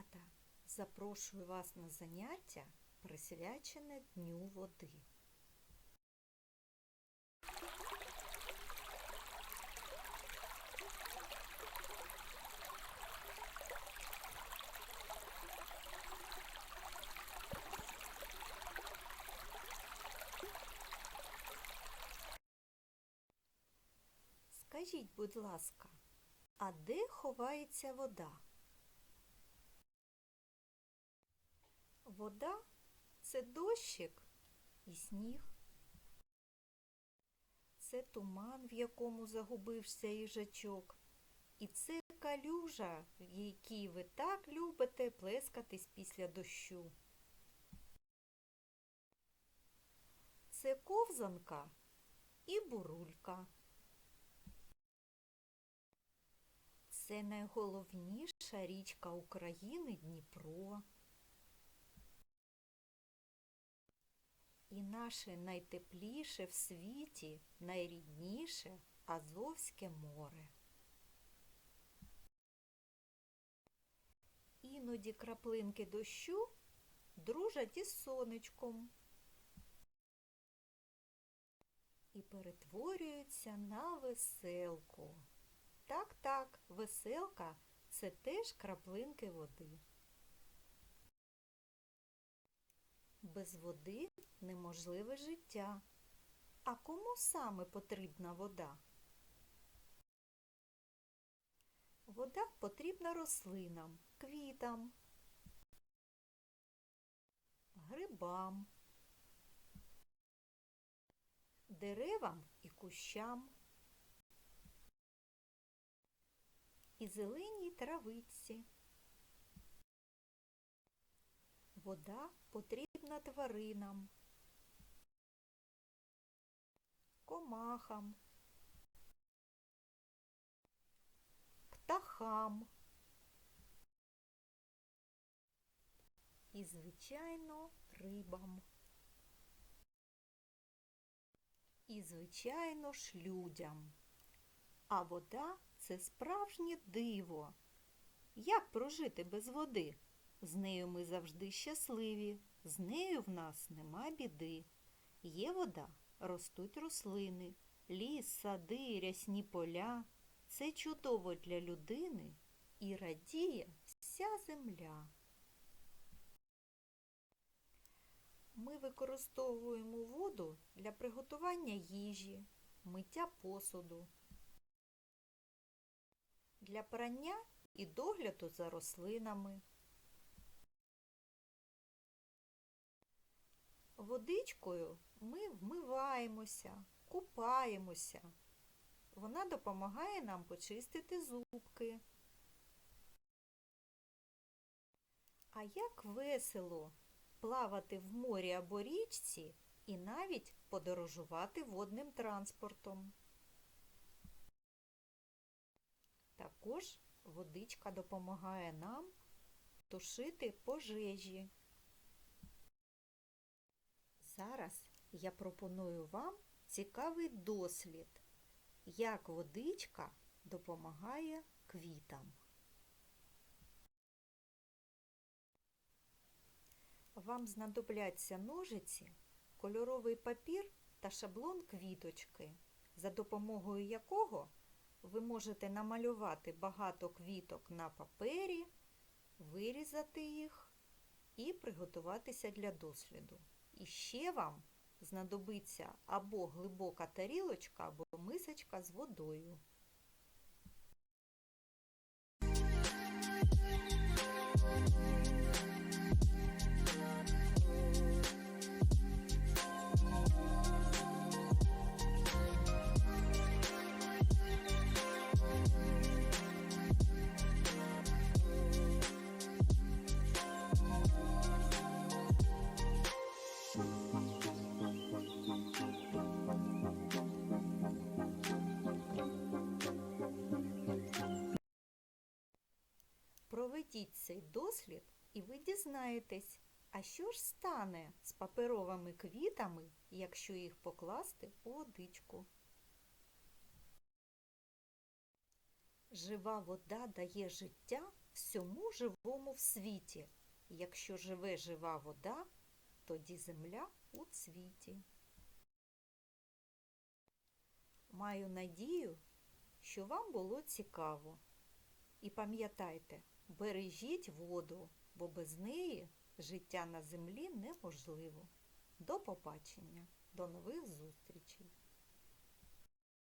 Малята, запрошую вас на заняття, присвячене Дню води. Скажіть, будь ласка, а де ховається вода? Вода це дощик і сніг. Це туман, в якому загубився їжачок. І це калюжа, в якій ви так любите плескатись після дощу. Це ковзанка і бурулька. Це найголовніша річка України Дніпро. І наше найтепліше в світі, найрідніше Азовське море. Іноді краплинки дощу дружать із сонечком і перетворюються на веселку. Так, так, веселка це теж краплинки води. Без води неможливе життя. А кому саме потрібна вода? Вода потрібна рослинам, квітам, грибам, деревам і кущам. і зеленій травиці. Вода потрібна тваринам, комахам, птахам і, звичайно, рибам. І, звичайно ж, людям. А вода це справжнє диво. Як прожити без води? З нею ми завжди щасливі, з нею в нас нема біди. Є вода, ростуть рослини, ліс, сади, рясні поля. Це чудово для людини і радіє вся земля. Ми використовуємо воду для приготування їжі, миття посуду для прання і догляду за рослинами. Водичкою ми вмиваємося, купаємося. Вона допомагає нам почистити зубки. А як весело плавати в морі або річці і навіть подорожувати водним транспортом. Також водичка допомагає нам тушити пожежі. Зараз я пропоную вам цікавий дослід, як водичка допомагає квітам. Вам знадобляться ножиці, кольоровий папір та шаблон квіточки, за допомогою якого ви можете намалювати багато квіток на папері, вирізати їх і приготуватися для досліду. І ще вам знадобиться або глибока тарілочка, або мисочка з водою. Проведіть цей дослід і ви дізнаєтесь, а що ж стане з паперовими квітами, якщо їх покласти у водичку. Жива вода дає життя всьому живому в світі. Якщо живе жива вода, тоді земля у цвіті. Маю надію, що вам було цікаво. І пам'ятайте, бережіть воду, бо без неї життя на землі неможливо. До побачення, до нових зустрічей!